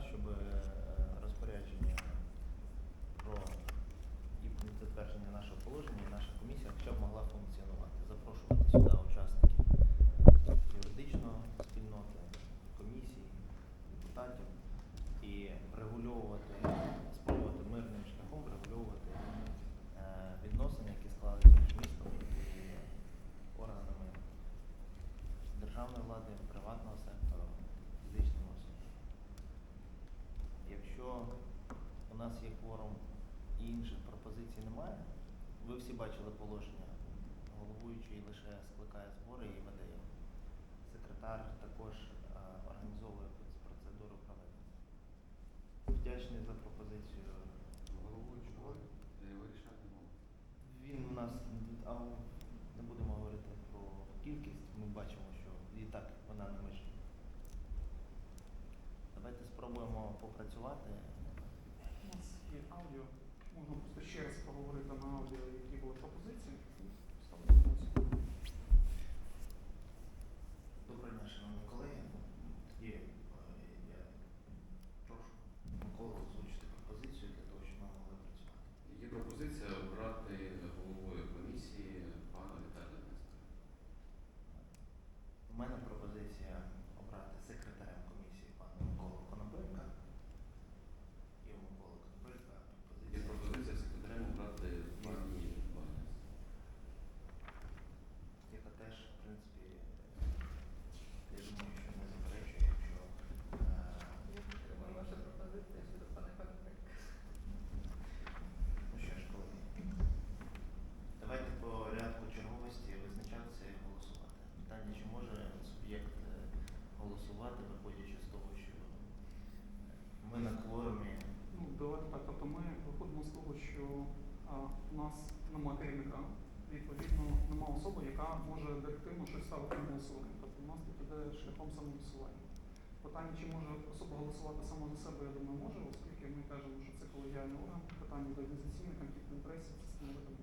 щоб е, розпорядження про і затвердження нашого положення і наша комісія хоча б могла функціонувати. Запрошую. і інших пропозицій немає. Ви всі бачили положення. Головуючий лише скликає збори і веде його. Секретар також е, організовує процедуру проведення. Вдячний за пропозицію головуючого. Вирішати можна. Він у нас а не будемо говорити про кількість, ми бачимо, що і так вона не межі. Давайте спробуємо попрацювати. them all, Billy. того, що а, у нас немає керівника, відповідно, немає особи, яка може директивно ну, щось ставити на голосування. Тобто у нас тут іде шляхом самовисування. Питання, чи може особа голосувати сама за себе, я думаю, може, оскільки ми кажемо, що це колегіальний орган, питання до організаційних конфліктних інтересів, системи.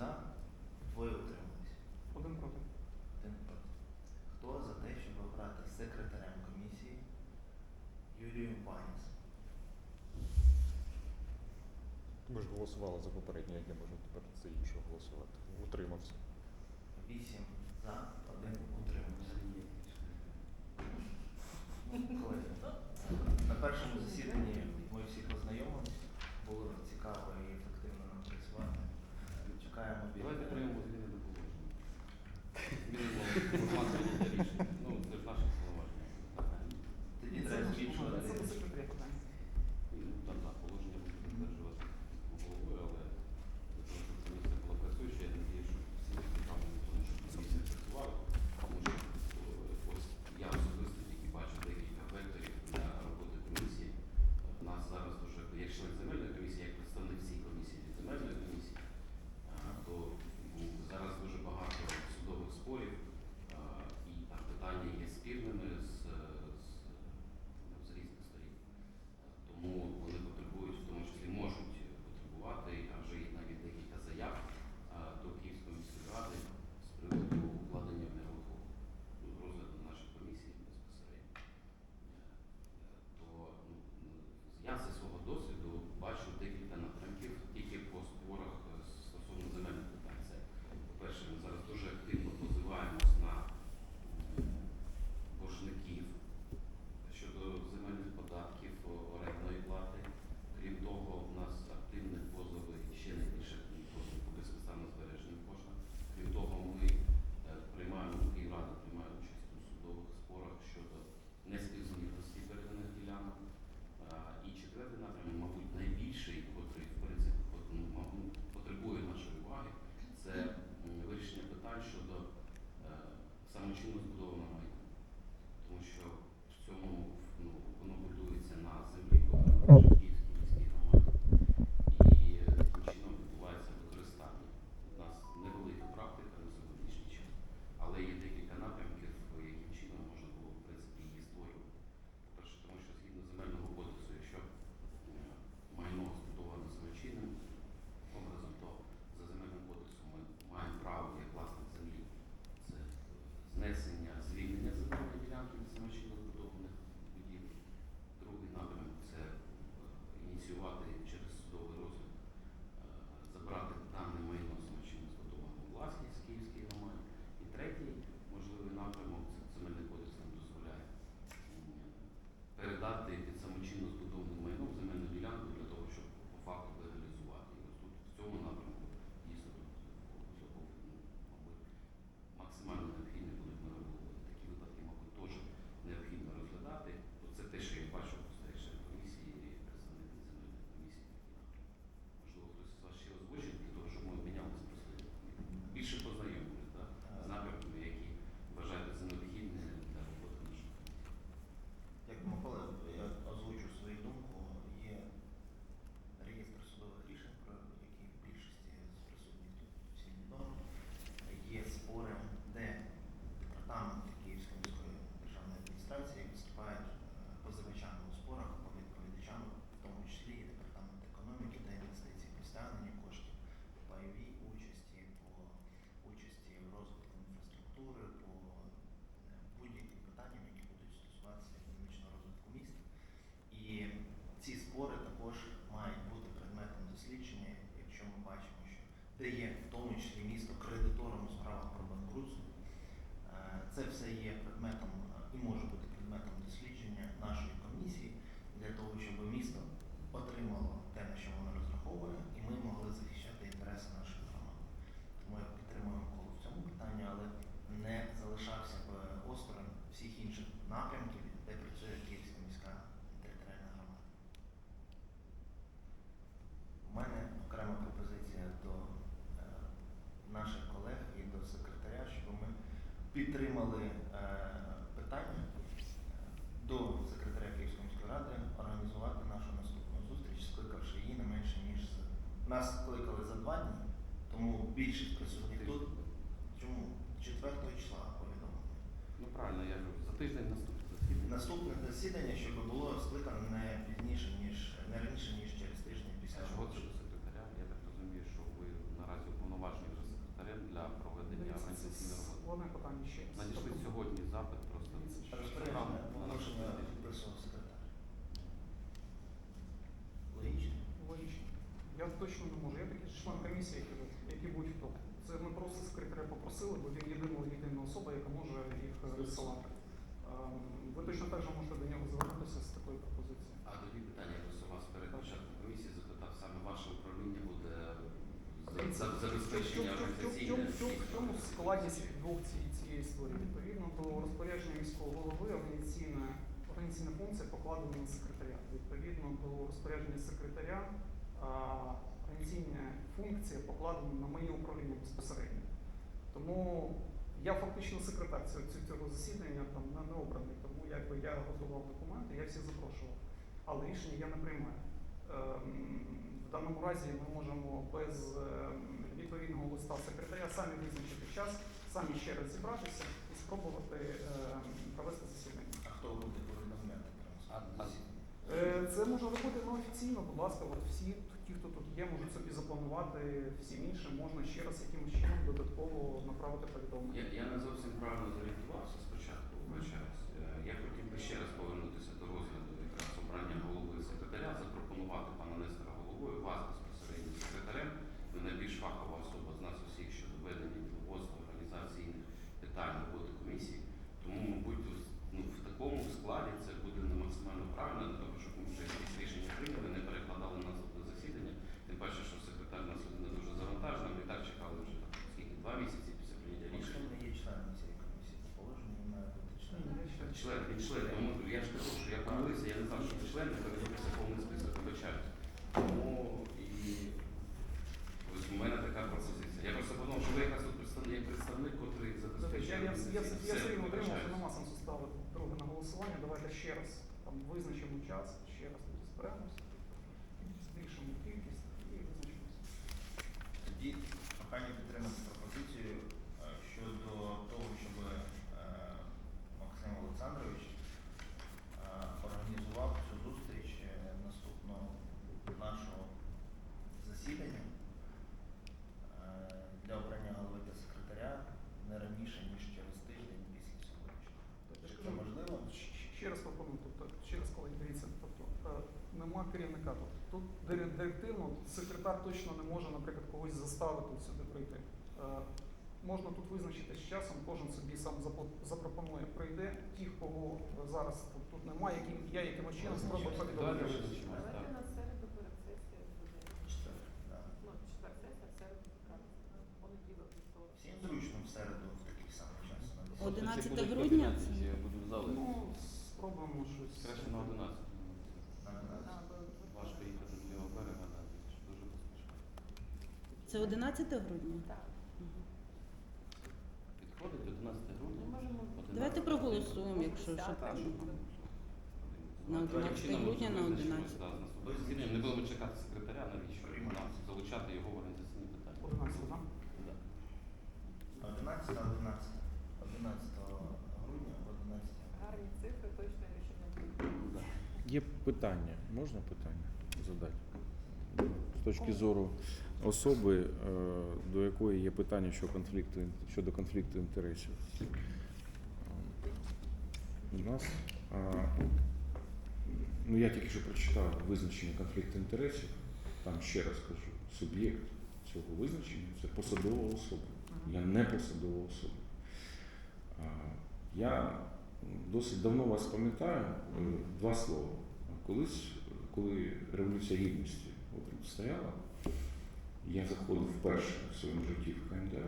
за, двоє утрималися. Один проти. Один проти. Хто за те, щоб обрати секретарем комісії Юрію Паніс? Ми ж голосували за попереднє, як я можу тепер це інше голосувати. Утримався. Вісім за, один утримався. Колеги, на першому засіданні ми всіх ознайомилися, було цікаво. Чекаємо. Давайте приймемо зміни до положення. Нас скликали за два дні, тому більшість присутніх тут. Чому? 4 числа повідомлено. Ну правильно, я кажу, за тиждень наступне засідання. Наступне засідання, щоб було скликано не пізніше, ніж не раніше, ніж через тиждень після А чого це роботи. до секретаря? Я так розумію, що ви наразі уповноважені вже секретарем для проведення організаційної роботи. Надійшли Тобто, сьогодні запит просто. Розпорядження положення підписував секретар. Логічно? Логічно. Точно не можу. Я такий член комісії, як і ви, як і будь-хто. Це ми просто секретаря попросили, бо він єдина єдина особа, яка може їх е, висилати. Ем, Ви точно так же можете до нього звернутися з такою пропозицією. А тоді питання просто вас перед початком комісії запитав, саме ваше управління буде за- за- забезпечення організаційне. в В складність двох ці- цієї історії? Відповідно до розпорядження міського голови організаційна, організаційна функція покладена на секретаря. Відповідно до розпорядження секретаря а, організаційна функція покладена на моє управління безпосередньо. Тому я фактично секретар цього, засідання там не, не обраний, тому якби я готував документи, я всіх запрошував. Але рішення я не приймаю. Ем, В даному разі ми можемо без ем, відповідного листа секретаря самі визначити час, самі ще раз зібратися і спробувати ем, провести засідання. А хто буде повідомляти? Е, Це може робити ну, офіційно, будь ласка, от всі, ті, хто тут є, можуть собі запланувати, всім іншим можна ще раз якимось чином додатково направити повідомлення. Я, я не зовсім правильно зорієнтувався спочатку, вибачаюсь. Е, Я хотів би ще раз повернутися до розгляду якраз обрання голови секретаря, запропонувати пана Нестора головою, вас безпосередньо секретарем. Найбільш фахова особа з нас усіх щодо ведення діловодства, організаційних питань роботи комісії. Тому, мабуть, ось, ну, в такому складі це буде не максимально правильно, для того, щоб ми вже якісь рішення прийняли, не перекладали на наступне засідання. Тим паче, що секретар нас не дуже завантажена. Ми і так чекали вже там, скільки два місяці після прийняття Якщо рішення. не є членом цієї комісії, по положенню він має бути членом. Ні, я ще- Член, він член, тому я ж кажу, що я помилився, я не знав, що ви член, не передивився повний список, вибачаюсь. Тому і ось у мене така пропозиція. Я просто подумав, що ви якраз тут представник, як представник, котрий забезпечує. я, я, я, Все, рівно отримав, що нема сенсу ставити друге на голосування. Давайте ще раз там визначимо час, ще раз тоді зберемося, збільшимо кількість і визначимося. Тоді прохання підтримати пропозицію е, щодо того, щоб е, Максим Олександрович е, організував цю зустріч е, наступного нашого засідання е, для обрання голови та секретаря не раніше, ніж через тиждень після сьогоднішнього. Я ж Це кажу, можливо? щ- щ- Ще раз пропоную, тобто, ще раз коли дивіться, тобто е, нема керівника тут. Тут дир- директивно секретар точно не може, наприклад, когось заставити сюди прийти. Е, Можна тут визначити з часом, кожен собі сам запропонує, прийде ті, кого зараз тут, немає, які я якимось чином спробую повідомити. Давайте на середу перед сесією буде. Ну, четвер сесія, в середу. Понеділок, вівторок. Всім зручно в середу в такий самий час. 11 грудня? Я буду в залі. Ну, спробуємо щось. Краще на 11. На 11. Да, бо- Важко їхати з лівого берега, да, дуже поспішно. Це 11 грудня? Так. Підходить 11 грудня. Ми можемо 11. Давайте проголосуємо, якщо що Так. На 11 грудня на 11. да, з наступним засіданням. Не будемо чекати секретаря, навіщо нам залучати його в організаційні питання. 11, 11 на 11. 11 грудня об 11. гарні цифри, точно рішення буде. Є питання, можна питання задати? З точки зору особи, е, до якої є питання щодо конфлікту, щодо конфлікту інтересів. Е, У нас, е, ну я тільки що прочитав визначення конфлікту інтересів. Там ще раз кажу, суб'єкт цього визначення це посадова особа. Я не посадова особа. Я досить давно вас пам'ятаю два слова. Колись, коли Революція Гідності стояла, я заходив вперше в своєму житті в КМДА,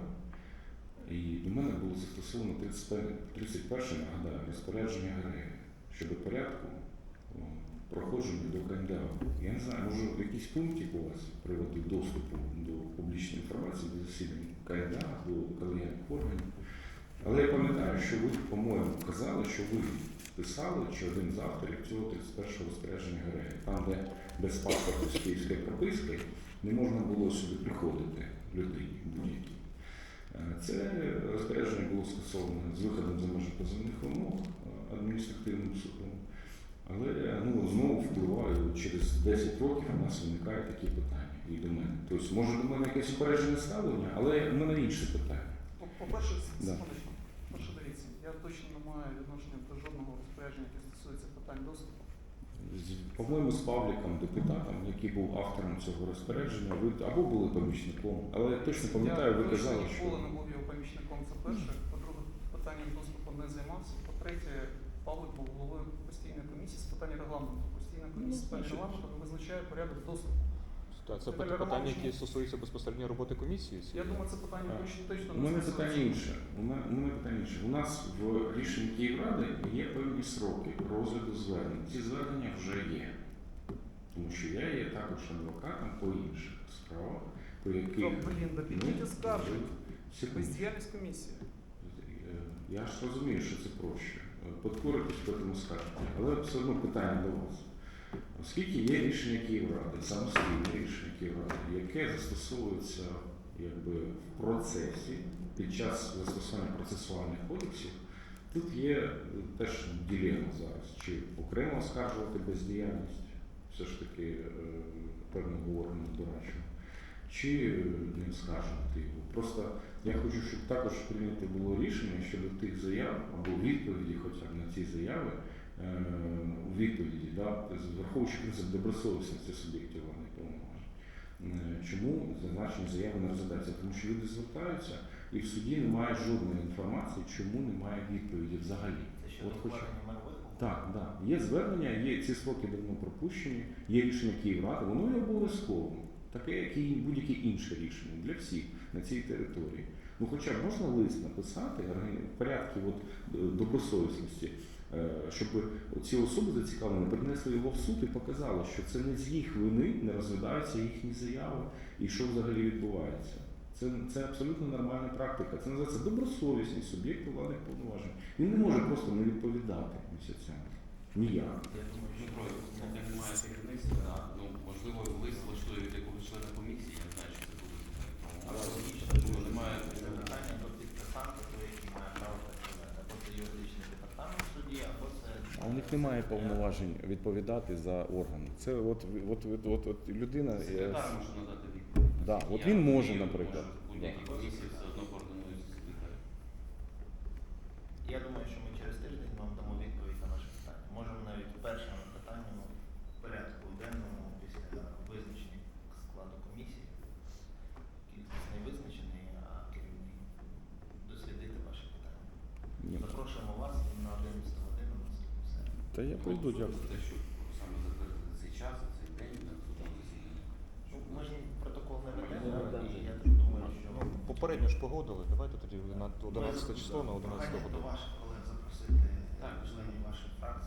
і до мене було застосовано 31, 31 нагадаю, розпорядження ГРЕ щодо порядку проходження до КМДА. Я не знаю, може якийсь пунктик у вас з приводу доступу до публічної інформації, до засідань КМДА, до колегіальних органів. Але я пам'ятаю, що ви, по-моєму, казали, що ви писали, чи один з авторів цього 31 розпорядження ГРЕ, там, де без паспорту з київської прописки не можна було сюди приходити людині будь-якій. Е, Це розпорядження було скасовано з виходом за межі позовних вимог е, адміністративним судом. Але ну, знову впливаю, через 10 років у нас виникають такі питання і до мене. Тобто, може до мене якесь упереджене ставлення, але в мене інше питання. По- По-перше, Да. Перше дивіться, я точно не маю відношення до жодного розпорядження, яке стосується питань доступу. З- По-моєму, з Павліком, депутатом, який був автором цього розпорядження, ви або були помічником, але я точно пам'ятаю, ви казали, що ніколи не був його помічником, це перше. По-друге, питанням доступу не займався. По-третє, Павлик був головою постійної комісії з питань регламенту. Постійна комісія з питань регламенту визначає порядок доступу. Так, це Віталій питання, які стосуються безпосередньо роботи комісії. Я думаю, це питання А. точно точно у мене питання інше. У мене, у мене питання інше. У нас в рішенні Київради є певні сроки розгляду звернень. Ці звернення вже є. Тому що я є також адвокатом по інших справах, по яких Та, блін, да підійдіть. Секунду. Бездіяльність комісії. Е, Я ж розумію, що це проще. Е, Подкоритись потім скажете. Але все одно питання до вас. Оскільки є рішення Київради, самостійне рішення Київради, яке застосовується якби, в процесі під час застосування процесуальних кодексів, тут є е, теж ділема зараз, чи окремо оскаржувати бездіяльність, все ж таки е, певного органу дорадчого, чи е, не оскаржувати його. Просто я хочу, щоб також прийнято було рішення щодо тих заяв або відповіді хоча б на ці заяви, у відповіді, да, враховуючи принцип добросовісності суб'єктів владних повноважень. Е, Чому зазначені заяви не розглядаються? Тому що люди звертаються і в суді немає жодної інформації, чому немає відповіді взагалі. Це От угод? Так, так. Є звернення, є ці строки давно пропущені, є рішення Київради, воно є обов'язковим, таке, як і будь-яке інше рішення для всіх на цій території. Ну, хоча б можна лист написати в порядку от, е, добросовісності, е, щоб ці особи зацікавлені принесли його в суд і показали, що це не з їх вини не розглядаються їхні заяви і що взагалі відбувається. Це, це абсолютно нормальна практика. Це називається добросовісність суб'єкту владних повноважень. Він не може просто не відповідати місяцями. Ніяк. Я думаю, що Дмитро, як немає керівництва, ну, можливо, лист влаштує від якогось члена комісії, я знаю, чи це буде. Але Але логічно, тому немає це питання до підписанта, той, який має право працювати. Або це юридичний департамент в суді, або це... А у них немає повноважень відповідати за органи. Це от, от, от, от, от людина. е, Секретар може надати відповідь. Да, от він може, наприклад. Будь-які комісії все одно координуються з секретарем. Я думаю, що ми через тиждень вам дамо відповідь на ваше питання. Можемо навіть першому питанню в порядку денному після визначення складу комісії. Кількість не визначений, а керівний дослідити ваше питання. Ні. Запрошуємо вас на 11 годину на наступну середу. Та я прийду, дякую. Саме закрити цей час, цей день на. Ну, Ми ж протокол не ведемо, і я так думаю, що Ну, попередньо ж погодили. Давайте тоді на 11 число на 11 прохання до годину. ваших колег запросити членів вашої фракції,